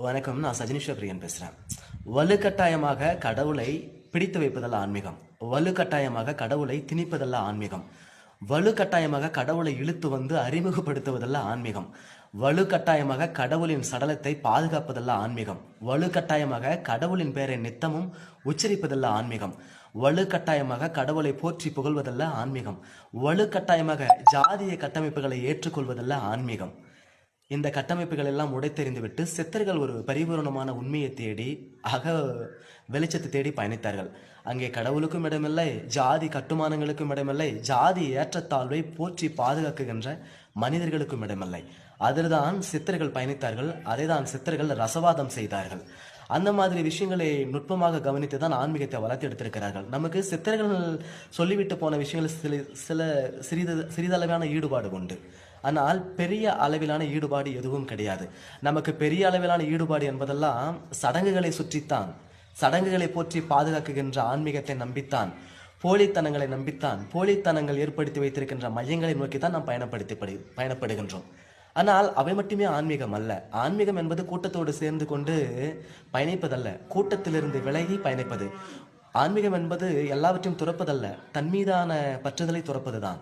வணக்கம் நான் சஜினிஷா பிரியன் பேசுகிறேன் வலுக்கட்டாயமாக கடவுளை பிடித்து வைப்பதல்ல ஆன்மீகம். வலுக்கட்டாயமாக கடவுளை திணிப்பதல்ல ஆன்மீகம். வலுக்கட்டாயமாக கடவுளை இழுத்து வந்து அறிமுகப்படுத்துவதல்ல ஆன்மீகம். வலுக்கட்டாயமாக கடவுளின் சடலத்தை பாதுகாப்பதல்ல ஆன்மீகம். வலுக்கட்டாயமாக கடவுளின் பெயரை நித்தமும் உச்சரிப்பதல்ல ஆன்மீகம். வலுக்கட்டாயமாக கடவுளை போற்றி புகழ்வதல்ல ஆன்மீகம். வலுக்கட்டாயமாக ஜாதிய கட்டமைப்புகளை ஏற்றுக்கொள்வதல்ல ஆன்மீகம். இந்த கட்டமைப்புகள் எல்லாம் உடைத்தெறிந்துவிட்டு சித்தர்கள் ஒரு பரிபூரணமான உண்மையை தேடி அக வெளிச்சத்தை தேடி பயணித்தார்கள். அங்கே கடவுளுக்கும் இடமில்லை ஜாதி கட்டுமானங்களுக்கும் இடமில்லை ஜாதி ஏற்றத்தாழ்வை போற்றி பாதுகாக்குகின்ற மனிதர்களுக்கும் இடமில்லை. அதில்தான் சித்தர்கள் பயணித்தார்கள் அதை தான் சித்தர்கள் ரசவாதம் செய்தார்கள். அந்த மாதிரி விஷயங்களை நுட்பமாக கவனித்து தான் ஆன்மீகத்தை வளர்த்து எடுத்திருக்கிறார்கள். நமக்கு சித்தர்கள் சொல்லிவிட்டு போன விஷயங்கள் சில சில சிறிது சிறிதளவான ஈடுபாடு உண்டு. ஆனால் பெரிய அளவிலான ஈடுபாடு எதுவும் கிடையாது. நமக்கு பெரிய அளவிலான ஈடுபாடு என்பதெல்லாம் சடங்குகளை சுற்றித்தான். சடங்குகளை போற்றி பாதுகாக்குகின்ற ஆன்மீகத்தை நம்பித்தான். போலித்தனங்களை நம்பித்தான். போலித்தனங்கள் ஏற்படுத்தி வைத்திருக்கின்ற மையங்களை நோக்கி தான் நாம் பயணப்படுத்தி பயணப்படுகின்றோம். ஆனால் அவை மட்டுமே ஆன்மீகம் அல்ல. ஆன்மீகம் என்பது கூட்டத்தோடு சேர்ந்து கொண்டு பயணிப்பதல்ல. கூட்டத்திலிருந்து விலகி பயணிப்பது. ஆன்மீகம் என்பது எல்லாவற்றையும் துறப்பதல்ல. தன் மீதான பற்றுதலை துறப்பதுதான்.